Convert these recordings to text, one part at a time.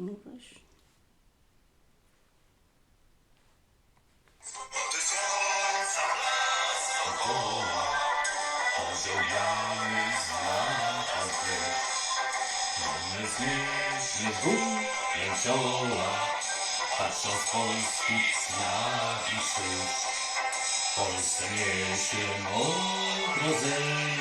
No właśnie. Pożegnamy znaka deszcz. Nie zniesie gór jęczoła, patrząc polskich znak i słów. Polsce niesie odrodzenie,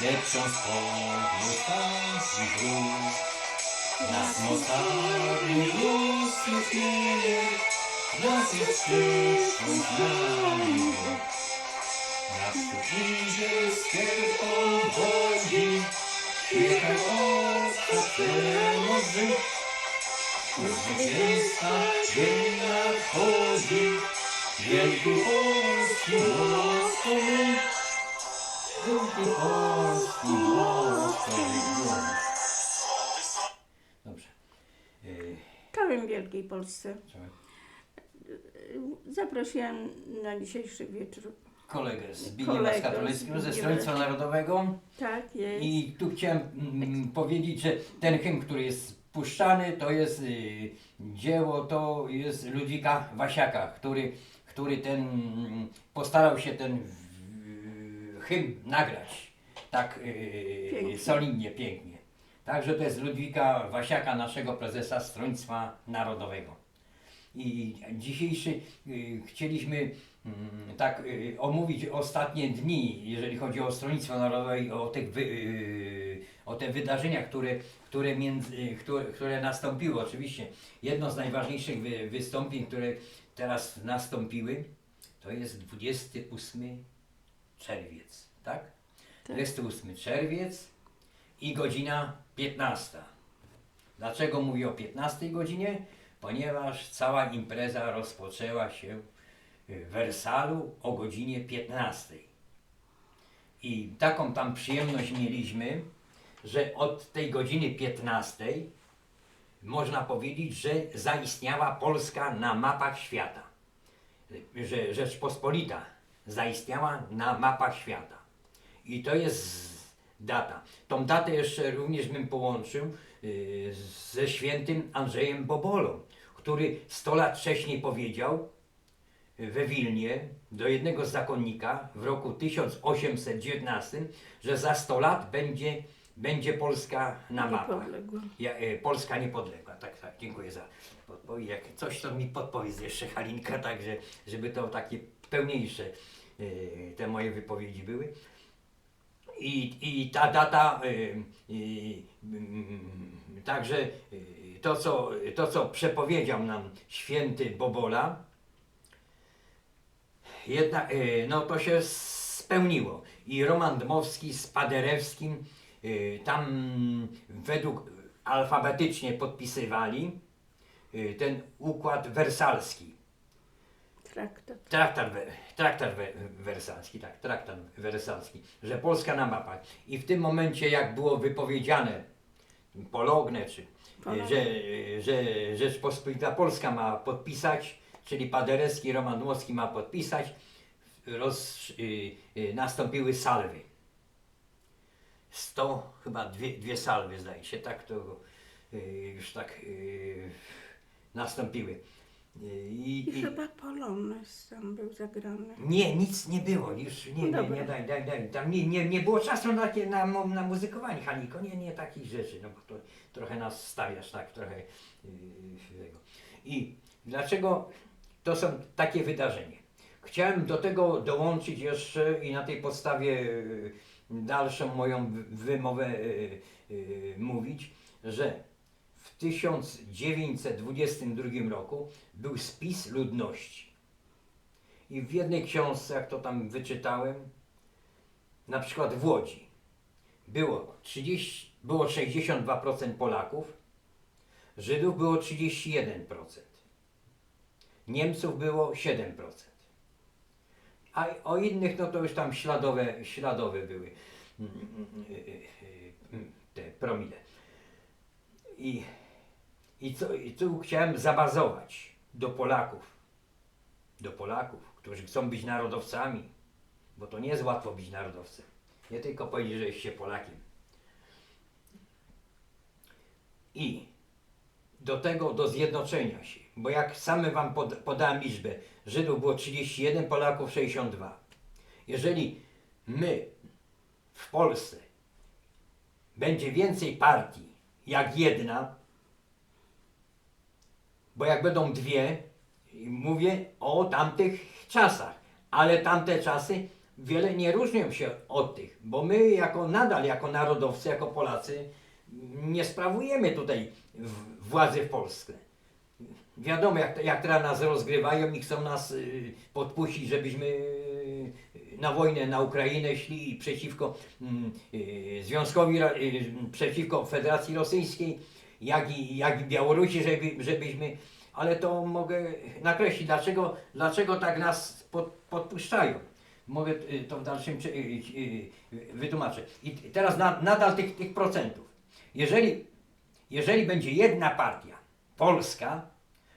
depcząc grób. Nas mocarny los nie nas jest przyszłość na miłość. Naprzód idzie skier powodzi, Niechaj ostrze przemoży. Do zwycięstwa dzień nadchodzi, Wielki Polski głos to my. Wielki Polski Wielkiej Polsce. trzeba Zaprosiłam na dzisiejszy wieczór. kolegę Zbigniewa z Katolickiego ze Zbigniewa. Stronnictwa Narodowego. Tak jest. I tu chciałem mm, powiedzieć, że ten hymn, który jest puszczany, to jest y, dzieło, to jest Ludwika Wasiaka, który, który ten, mm, postarał się ten y, hymn nagrać tak y, Pięknie. solidnie, pięknie. Także to jest Ludwika Wasiaka, naszego prezesa Stronnictwa Narodowego. I dzisiejszy y, chcieliśmy mm, tak y, omówić ostatnie dni, jeżeli chodzi o Stronnictwo Narodowe i o, tych wy, y, o te wydarzenia, które, które, między, y, które, które nastąpiły. Oczywiście jedno z najważniejszych wy, wystąpień, które teraz nastąpiły, to jest 28 czerwiec, tak? Tak. 28 czerwiec i godzina 15. Dlaczego mówię o 15 godzinie? Ponieważ cała impreza rozpoczęła się w Wersalu o godzinie 15. I taką tam przyjemność mieliśmy, że od tej godziny 15 można powiedzieć, że zaistniała Polska na mapach świata. Że Rzeczpospolita zaistniała na mapach świata. I to jest data. Tą datę jeszcze również bym połączył y, ze świętym Andrzejem Bobolą, który 100 lat wcześniej powiedział we Wilnie do jednego zakonnika w roku 1819, że za 100 lat będzie, będzie Polska na mapach. Ja, e, Polska niepodległa. Tak, tak, dziękuję za podpowiedź. Jak coś to mi podpowiedz jeszcze Halinka, tak, że, żeby to takie pełniejsze e, te moje wypowiedzi były. I, i ta data, y, y, mm, także y, to co, to, co przepowiedział nam święty Bobola, y, no to się spełniło. I Roman Dmowski z Paderewskim y, tam według alfabetycznie podpisywali y, ten układ wersalski. Traktat. Traktat, traktat we- wersalski, tak, traktat wersalski, że Polska na mapach. I w tym momencie, jak było wypowiedziane pologne, czy Pologne. że, że Rzeczpospolita Polska ma podpisać, czyli Paderewski, Roman Dmowski ma podpisać, roz, y, y, nastąpiły salwy. 100, chyba dwie, dwie salwy zdaje się, tak to y, już tak nastąpiły. Y, I i, chyba Polonez tam był zagrany. nie, nic nie było, już nie, No nie, dobra. nie, daj, daj, daj. Tam nie, nie, nie było czasu na, takie, na, mu- na muzykowanie, Haniko, nie, nie takich rzeczy, no bo to trochę nas stawiasz, tak, trochę yy, tego. I dlaczego to są takie wydarzenia? Chciałem do tego dołączyć jeszcze i na tej podstawie yy, dalszą moją wy- wymowę yy, yy, mówić, że w 1922 roku był spis ludności. I w jednej książce, jak to tam wyczytałem, na przykład w Łodzi było, 30, było 62% Polaków, Żydów było 31%, Niemców było 7%. A o innych, no to już tam śladowe, śladowe były mm, mm, y, y, y, te promile. I, i, co, I tu chciałem zabazować do Polaków do Polaków, którzy chcą być narodowcami, bo to nie jest łatwo być narodowcem. Nie tylko powiedzieć, że jest się Polakiem. I do tego, do zjednoczenia się. Bo jak same wam pod, podałem liczbę, Żydów było 31, Polaków 62. Jeżeli my w Polsce będzie więcej partii jak jedna, bo jak będą dwie, mówię o tamtych czasach, ale tamte czasy wiele nie różnią się od tych, bo my jako nadal, jako narodowcy, jako Polacy nie sprawujemy tutaj władzy w Polsce. Wiadomo, jak, jak teraz nas rozgrywają i chcą nas y, podpuścić, żebyśmy y, na wojnę na Ukrainę szli i przeciwko mm, y, Związkowi, y, przeciwko Federacji Rosyjskiej, jak i, jak i Białorusi, żeby, żebyśmy, ale to mogę nakreślić, dlaczego, dlaczego tak nas pod, podpuszczają. Mogę y, to w dalszym y, y, wytłumaczę. I teraz na, nadal tych, tych procentów. Jeżeli, jeżeli będzie jedna partia, Polska,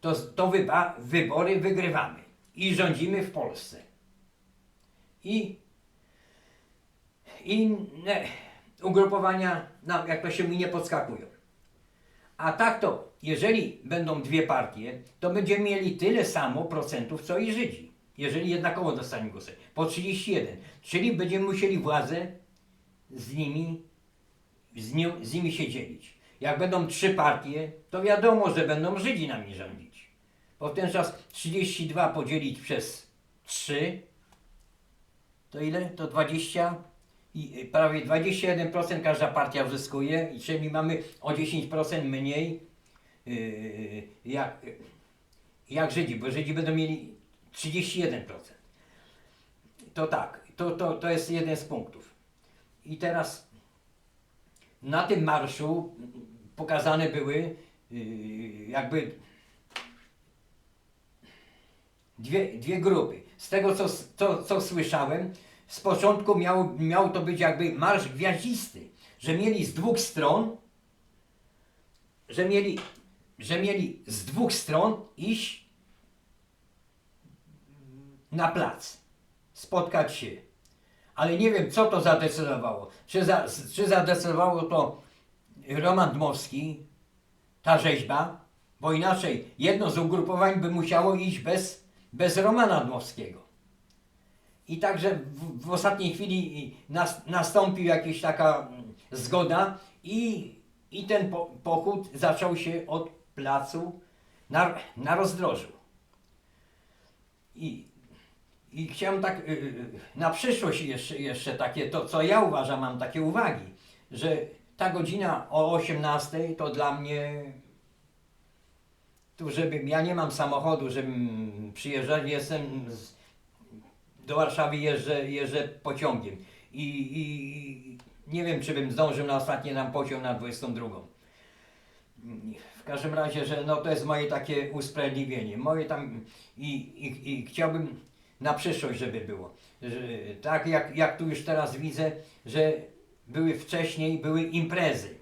to, to wyba, wybory wygrywamy i rządzimy w Polsce. I inne ugrupowania, no, jak to się mi nie podskakują. A tak to, jeżeli będą dwie partie, to będziemy mieli tyle samo procentów, co i Żydzi. Jeżeli jednakowo dostanie głosy. Po 31. Czyli będziemy musieli władzę z nimi, z, z nimi się dzielić. Jak będą trzy partie, to wiadomo, że będą Żydzi nami rządzić. Bo w ten czas 32 podzielić przez 3 to ile? To 20 i y, prawie 21% każda partia uzyskuje i czyli mamy o 10% mniej yy, jak, jak Żydzi, bo Żydzi będą mieli 31%. To tak, to, to, to jest jeden z punktów. I teraz na tym marszu pokazane były yy, jakby dwie, dwie grupy. Z tego co, co, co słyszałem, z początku miał, miał to być jakby marsz gwiaździsty, że mieli z dwóch stron, że mieli, że mieli z dwóch stron iść na plac, spotkać się. Ale nie wiem, co to zadecydowało. Czy, za, czy zadecydowało to Roman Dmowski, ta rzeźba, bo inaczej jedno z ugrupowań by musiało iść bez, bez Romana Dmowskiego. I także w, w ostatniej chwili nas, nastąpił jakaś taka mm, zgoda i, i ten po, pochód zaczął się od placu na, na rozdrożu. I, I chciałem tak y, y, na przyszłość jeszcze, jeszcze takie, to co ja uważam, mam takie uwagi, że ta godzina o 18 to dla mnie tu żebym, ja nie mam samochodu, żebym przyjeżdżał, jestem z, do Warszawy jeżdżę, jeżdżę pociągiem I, i nie wiem, czy bym zdążył na ostatni nam pociąg na 22. W każdym razie, że no to jest moje takie usprawiedliwienie. Moje tam i, i, i chciałbym na przyszłość, żeby było. Że, tak jak, jak tu już teraz widzę, że były wcześniej, były imprezy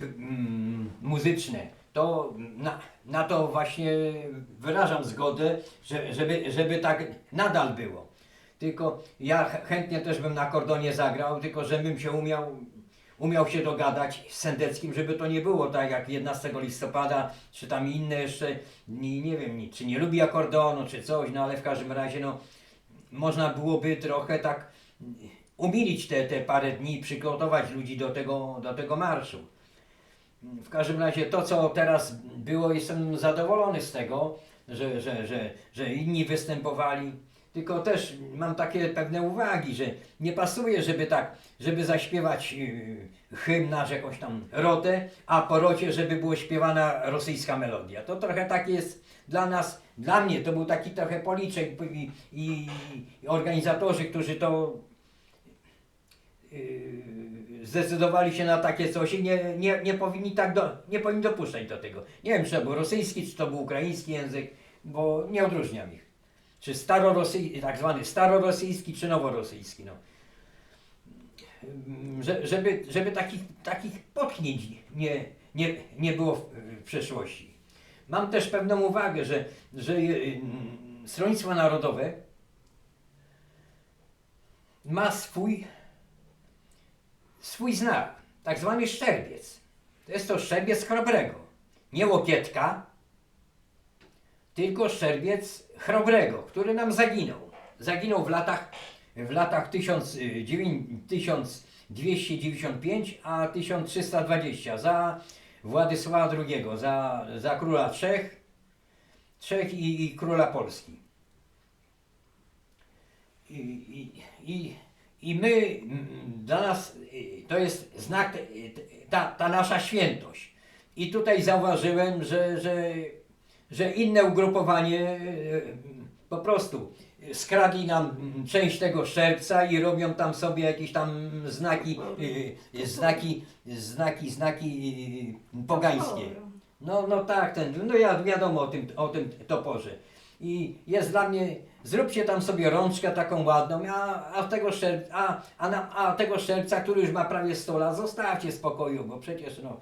mm, muzyczne, to na, na to właśnie wyrażam zgodę, że, żeby, żeby tak nadal było. Tylko ja ch- chętnie też bym na kordonie zagrał, tylko żebym się umiał, umiał się dogadać z Sendeckim, żeby to nie było tak jak 11 listopada, czy tam inne jeszcze, nie, nie wiem, czy nie lubi akordonu, czy coś, no ale w każdym razie no, można byłoby trochę tak umilić te, te parę dni, przygotować ludzi do tego, do tego marszu. W każdym razie to, co teraz było, jestem zadowolony z tego, że, że, że, że inni występowali. Tylko też mam takie pewne uwagi, że nie pasuje, żeby tak, żeby zaśpiewać yy, hymn nasz jakąś tam rotę, a po rocie, żeby była śpiewana rosyjska melodia. To trochę tak jest dla nas, dla mnie to był taki trochę policzek i, i organizatorzy, którzy to yy, zdecydowali się na takie coś i nie, nie, nie powinni tak do, nie powinni dopuszczać do tego. Nie wiem, czy to był rosyjski, czy to był ukraiński język, bo nie odróżniam ich. Czy starorosyjski, tak zwany starorosyjski, czy noworosyjski. No. Ym, Że, żeby, żeby takich, takich potknięć nie, nie, nie było w, w przeszłości. Mam też pewną uwagę, że, że ym, Stronnictwo Narodowe ma swój swój znak, tak zwany szczerbiec. To jest to szczerbiec chrobrego. nie Łokietka, tylko Szczerbiec Chrobrego, który nam zaginął. Zaginął w latach, w latach 1000, y, dziewię- 1295 a 1320 za Władysława II, za, za króla Czech, Czech i, i króla Polski. I, i, i, I my, mm, dla nas y, to jest znak, y, ta, ta nasza świętość. I tutaj zauważyłem, że, że, że inne ugrupowanie y, po prostu skradli nam mm, część tego szczerpca i robią tam sobie jakieś tam znaki, znaki, znaki, znaki pogańskie. No, no tak, ten, no ja wiadomo o tym, o tym toporze. I jest dla mnie, zróbcie tam sobie rączkę taką ładną, a, a, tego, szczer, a, a, a tego szczerca, który już ma prawie 100 lat, zostawcie spokoju, bo przecież no,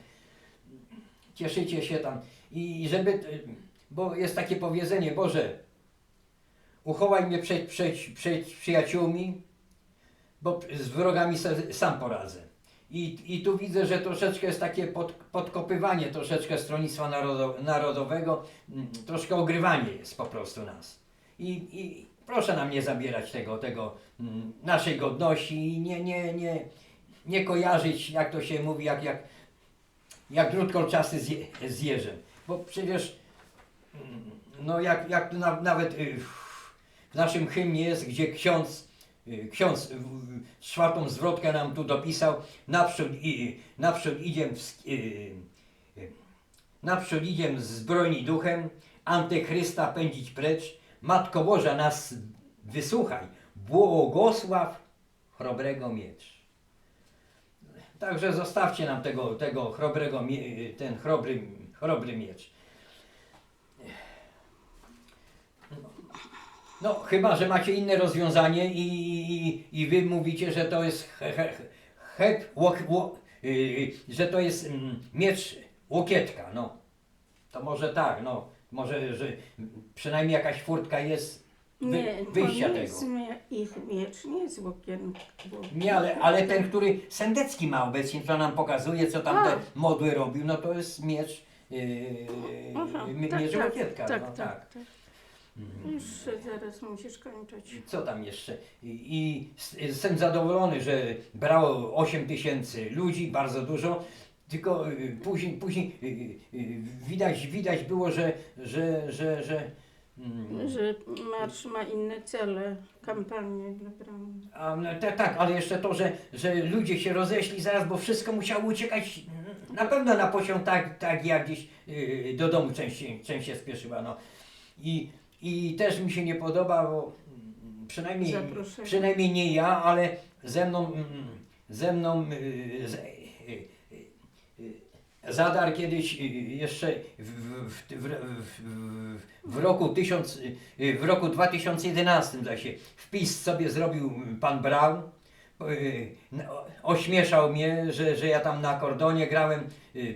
cieszycie się tam. I żeby, bo jest takie powiedzenie, Boże, uchowaj mnie przed, przed, przed przyjaciółmi, bo z wrogami sam poradzę. I, I tu widzę, że troszeczkę jest takie pod, podkopywanie troszeczkę stronnictwa narodo, narodowego, mm, troszkę ogrywanie jest po prostu nas. I, i proszę nam nie zabierać tego, tego mm, naszej godności i nie, nie, nie, nie kojarzyć, jak to się mówi, jak, jak, jak drut kolczasty z, je, z jeżem. Bo przecież, mm, no jak, jak na, nawet y, w naszym hymnie jest, gdzie ksiądz, ksiądz w- w- czwartą zwrotkę nam tu dopisał, naprzód, i, naprzód idziem, w, y, y, naprzód idziem zbrojni duchem, antychrysta pędzić precz, Matko Boża nas wysłuchaj, błogosław chrobrego miecz. Także zostawcie nam tego, tego chrobrego, ten chrobry, chrobry miecz. No, chyba, że macie inne rozwiązanie i, i, i wy mówicie, że to jest he, he, hep, łok, łok, yy, że to jest mm, miecz łokietka, no. To może tak, no. Może, że przynajmniej jakaś furtka jest wy, Nie, wyjścia to nie tego. jest mie- ich miecz, nie jest łokien. Nie, ale, ale ten, który Sendecki ma obecnie, co nam pokazuje, co tam te modły robił, no to jest miecz, yy, Aha, mie- tak, miecz tak, łokietka, tak, no tak, tak. Tak. Mhm. Już zaraz musisz kończyć. Co tam jeszcze? I, i jestem zadowolony, że brało 8 tysięcy ludzi, bardzo dużo. Tylko y, później, później y, y, widać, widać było, że, że, że, że mm, Że marsz ma inne cele, kampanię dla bramy. a, no, te, tak, ale jeszcze to, że, że ludzie się rozeszli zaraz, bo wszystko musiało uciekać na pewno na poziom tak, tak jak gdzieś y, do domu część, się- część się spieszyła. No. I, I też mi się nie podoba, bo mm, przynajmniej, Zaproszenie. przynajmniej nie ja, ale ze mną, mm, ze mną y, z, y, y, Zadar kiedyś jeszcze w, w, w, w, w, roku 1000, y, w roku 2011 zaś się wpis sobie zrobił pan Braun. y, no, Ośmieszał mnie, że, że ja tam na akordonie grałem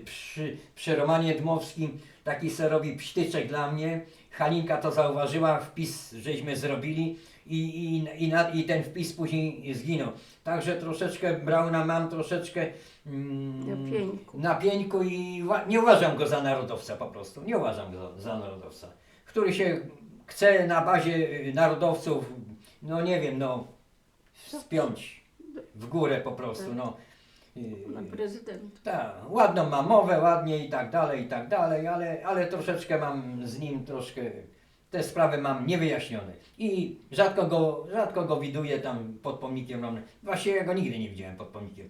przy, przy Romanie Dmowskim. Taki se robi psztyczek dla mnie. Halinka to zauważyła, wpis żeśmy zrobili i, i, i, na, i ten wpis później zginął. Także troszeczkę Brauna mam troszeczkę mm, Na pieńku. na pieńku i nie uważam go za narodowca po prostu. Nie uważam go za, za narodowca. Który się chce na bazie y, narodowców, no nie wiem, no spiąć w górę po prostu, no. Na Y, prezydenta. tak, ładną ma mowę, ładnie i tak dalej, i tak dalej, ale, ale troszeczkę mam z nim troszkę, te sprawy mam niewyjaśnione. I rzadko go, rzadko go widuję tam pod pomnikiem Romnym. Właściwie ja go nigdy nie widziałem pod pomnikiem.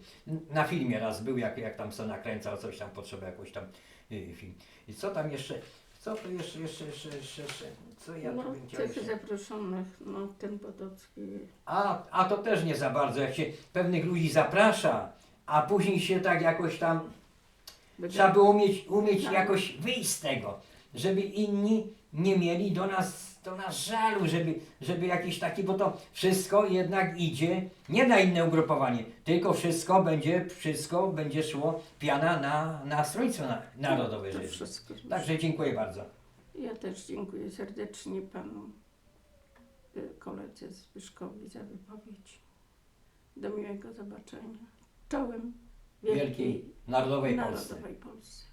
Na filmie raz był, jak, jak tam sobie nakręcał coś tam, potrzeba jakoś tam y, film. I co tam jeszcze, co to jeszcze, jeszcze, jeszcze, jeszcze, jeszcze co ja no, tu bym chciał jeszcze? zaproszonych, no ten Podocki. A, a to też nie za bardzo, jak się pewnych ludzi zaprasza, a później się tak jakoś tam Trzeba było umieć, umieć Tak. jakoś wyjść z tego, żeby inni nie mieli do nas, do nas żalu, żeby, żeby jakiś taki, bo to wszystko jednak idzie nie na inne ugrupowanie, tylko wszystko będzie, wszystko będzie szło piana na, na Stronnictwo na, Narodowe To Rzeczy. wszystko. Także dziękuję bardzo. Ja też dziękuję serdecznie panu y, koledze Zbyszkowi za wypowiedź. Do miłego zobaczenia. Czołem Wielkiej Narodowej Polsce. Narodowej Polsce.